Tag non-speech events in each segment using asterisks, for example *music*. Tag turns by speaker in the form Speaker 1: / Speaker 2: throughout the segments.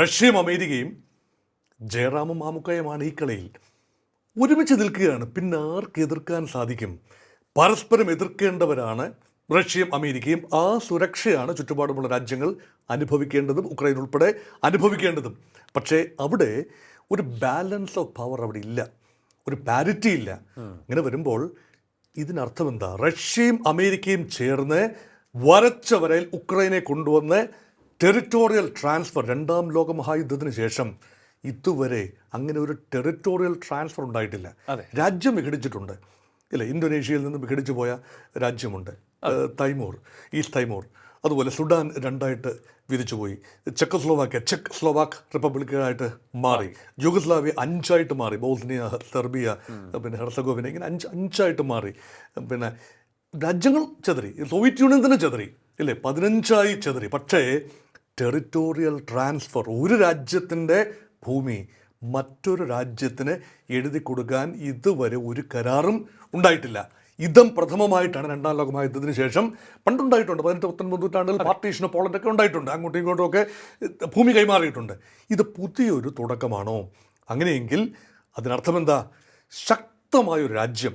Speaker 1: റഷ്യയും അമേരിക്കയും ജയറാമും മാമുക്കയുമാണ് ഈ കളിയിൽ. ഒരുമിച്ച് നിൽക്കുകയാണ്. പിന്നെ ആർക്ക് എതിർക്കാൻ സാധിക്കും? പരസ്പരം എതിർക്കേണ്ടവരാണ് റഷ്യയും അമേരിക്കയും. ആ സുരക്ഷയാണ് ചുറ്റുപാടുമുള്ള രാജ്യങ്ങൾ അനുഭവിക്കേണ്ടതും ഉക്രൈൻ ഉൾപ്പെടെ അനുഭവിക്കേണ്ടതും. പക്ഷേ അവിടെ ഒരു ബാലൻസ് ഓഫ് പവർ അവിടെ ഇല്ല. ഒരു പാരിറ്റി ഇല്ല. ഇങ്ങനെ വരുമ്പോൾ ഇതിനർത്ഥം എന്താ റഷ്യയും അമേരിക്കയും ചേർന്ന് വരച്ച വരയിൽ ഉക്രൈനെ കൊണ്ടുവന്ന് ടെറിറ്റോറിയൽ ട്രാൻസ്ഫർ രണ്ടാം ലോക മഹായുദ്ധത്തിന് ശേഷം ഇതുവരെ അങ്ങനെ ഒരു ടെറിറ്റോറിയൽ ട്രാൻസ്ഫർ ഉണ്ടായിട്ടില്ല.
Speaker 2: അതെ.
Speaker 1: രാജ്യം വിഘടിച്ചിട്ടുണ്ട്. ഇല്ല ഇന്തോനേഷ്യയിൽ നിന്ന് വിഘടിച്ചു പോയ രാജ്യമുണ്ട്. Timor East Timor. അതുപോലെ സുഡാൻ രണ്ടായിട്ട് വിധിച്ചു പോയി. ചെക്ക് സ്ലോവാക്ക് റിപ്പബ്ലിക്കായിട്ട് മാറി. യുഗസ്ലാവിയ അഞ്ചായിട്ട് മാറി. ബോസ്നിയ സെർബിയ പിന്നെ ഹെർസഗോവിന ഇങ്ങനെ അഞ്ച് അഞ്ചായിട്ട് മാറി. പിന്നെ രാജ്യങ്ങൾ ചെതറി. സോവിയറ്റ് യൂണിയൻ തന്നെ ചെതറി. ഇല്ലേ പതിനഞ്ചായി ചെതറി. പക്ഷേ ടെറിറ്റോറിയൽ ട്രാൻസ്ഫർ ഒരു രാജ്യത്തിന്റെ ഭൂമി മറ്റൊരു രാജ്യത്തിന് എഴുതി കൊടുക്കാൻ ഇതുവരെ ഒരു കരാറും ഉണ്ടായിട്ടില്ല. ഇതം പ്രഥമമായിട്ടാണ് രണ്ടാം ലോകമായ യുദ്ധത്തിന് ശേഷം പണ്ടുണ്ടായിട്ടുണ്ട്. പതിനെട്ട് പത്തൊൻപത് നൂറ്റാണ്ടിൽ പാർട്ടീഷന് പോളണ്ടൊക്കെ ഉണ്ടായിട്ടുണ്ട്. അങ്ങോട്ടും ഇങ്ങോട്ടും ഒക്കെ ഭൂമി കൈമാറിയിട്ടുണ്ട്. ഇത് പുതിയൊരു തുടക്കമാണോ? അങ്ങനെയെങ്കിൽ അതിനർത്ഥം എന്താ ശക്തമായൊരു രാജ്യം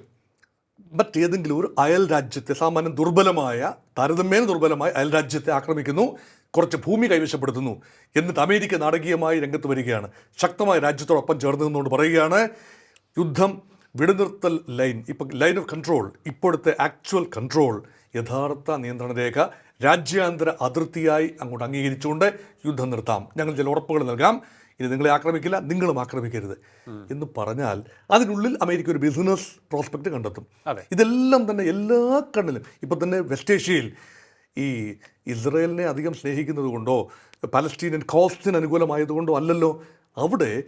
Speaker 1: മറ്റേതെങ്കിലും ഒരു അയൽ രാജ്യത്തെ സാമാന്യം ദുർബലമായ താരതമ്യേന ദുർബലമായ അയൽ രാജ്യത്തെ ആക്രമിക്കുന്നു. കുറച്ച് ഭൂമി കൈവശപ്പെടുത്തുന്നു എന്നിട്ട് അമേരിക്ക നാടകീയമായി രംഗത്ത് വരികയാണ്. ശക്തമായ രാജ്യത്തോടൊപ്പം ചേർന്ന് നിന്നുകൊണ്ട് പറയുകയാണ് യുദ്ധം വെടിനിർത്തൽ ലൈൻ ഇപ്പം ലൈൻ ഓഫ് കൺട്രോൾ ഇപ്പോഴത്തെ ആക്ച്വൽ കൺട്രോൾ യഥാർത്ഥ നിയന്ത്രണ രേഖ രാജ്യാന്തര അതിർത്തിയായി അങ്ങോട്ട് അംഗീകരിച്ചുകൊണ്ട് യുദ്ധം നിർത്താം. ഞങ്ങൾ ചില ഉറപ്പുകൾ നൽകാം. ഇനി നിങ്ങളെ ആക്രമിക്കില്ല നിങ്ങളും ആക്രമിക്കരുത്. എന്ന് പറഞ്ഞാൽ അതിനുള്ളിൽ അമേരിക്ക ഒരു ബിസിനസ് പ്രോസ്പെക്റ്റ് കണ്ടെത്തും. ഇതെല്ലാം തന്നെ എല്ലാ കണ്ണിലും ഇപ്പം തന്നെ വെസ്റ്റ് ഏഷ്യയിൽ ഈ ഇസ്രയേലിനെ അധികം സ്നേഹിക്കുന്നതുകൊണ്ടോ കൊണ്ടോ പലസ്തീനിയൻ കോസ്റ്റിന് അനുകൂലമായതുകൊണ്ടോ അല്ലല്ലോ. അവിടെ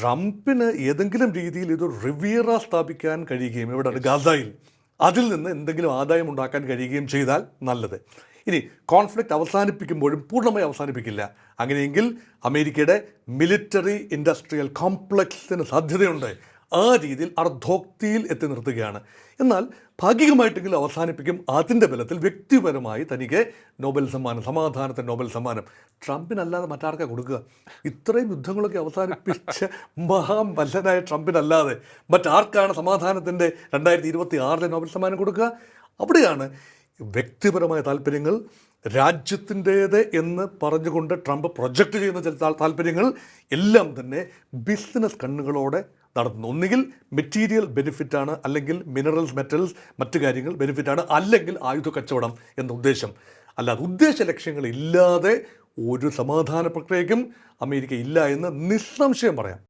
Speaker 1: ട്രംപിന് ഏതെങ്കിലും രീതിയിൽ ഇത് റിവിയറ സ്ഥാപിക്കാൻ കഴിയുകയും എവിടെയാണ്? ഗാസയിൽ. അതിൽ നിന്ന് എന്തെങ്കിലും ആദായം ഉണ്ടാക്കാൻ കഴിയുകയും ചെയ്താൽ നല്ലത്. ഇനി കോൺഫ്ലിക്റ്റ് അവസാനിപ്പിക്കുമ്പോഴും പൂർണമായി അവസാനിപ്പിക്കില്ല. അങ്ങനെയെങ്കിൽ അമേരിക്കയുടെ മിലിറ്ററി ഇൻഡസ്ട്രിയൽ കോംപ്ലക്സിന് സാധ്യതയുണ്ട്. ആ രീതിയിൽ അർദ്ധോക്തിയിൽ എത്തി നിർത്തുകയാണ്. എന്നാൽ ഭാഗികമായിട്ടെങ്കിലും അവസാനിപ്പിക്കും അതിന്റെ ബലത്തിൽ വ്യക്തിപരമായി തനിക്ക് നോബൽ സമ്മാനം സമാധാനത്തിന് നോബൽ സമ്മാനം. ട്രംപിനല്ലാതെ മറ്റാർക്കാ കൊടുക്കുക? ഇത്രയും യുദ്ധങ്ങളൊക്കെ അവസാനിപ്പിച്ച *laughs* മഹാമല്ലനായ ട്രംപിനല്ലാതെ മറ്റാർക്കാണ് സമാധാനത്തിന്റെ രണ്ടായിരത്തി ഇരുപത്തി ആറിലെ നോബൽ സമ്മാനം കൊടുക്കുക? അവിടെയാണ് വ്യക്തിപരമായ താല്പര്യങ്ങൾ രാജ്യത്തിന്റേത് എന്ന് പറഞ്ഞുകൊണ്ട് ട്രംപ് പ്രൊജക്റ്റ് ചെയ്യുന്ന ചില താല്പര്യങ്ങൾ എല്ലാം തന്നെ ബിസിനസ് കണ്ണുകളോടെ നടത്തുന്നു. ഒന്നുകിൽ മെറ്റീരിയൽ ബെനിഫിറ്റാണ് അല്ലെങ്കിൽ മിനറൽസ് മെറ്റൽസ് മറ്റു കാര്യങ്ങൾ ബെനിഫിറ്റാണ് അല്ലെങ്കിൽ ആയുധ കച്ചവടം എന്ന ഉദ്ദേശം. അല്ലാതെ ഉദ്ദേശ ലക്ഷ്യങ്ങളില്ലാതെ ഒരു സമാധാന പ്രക്രിയയ്ക്കും അമേരിക്ക ഇല്ല എന്ന് നിസ്സംശയം പറയാം.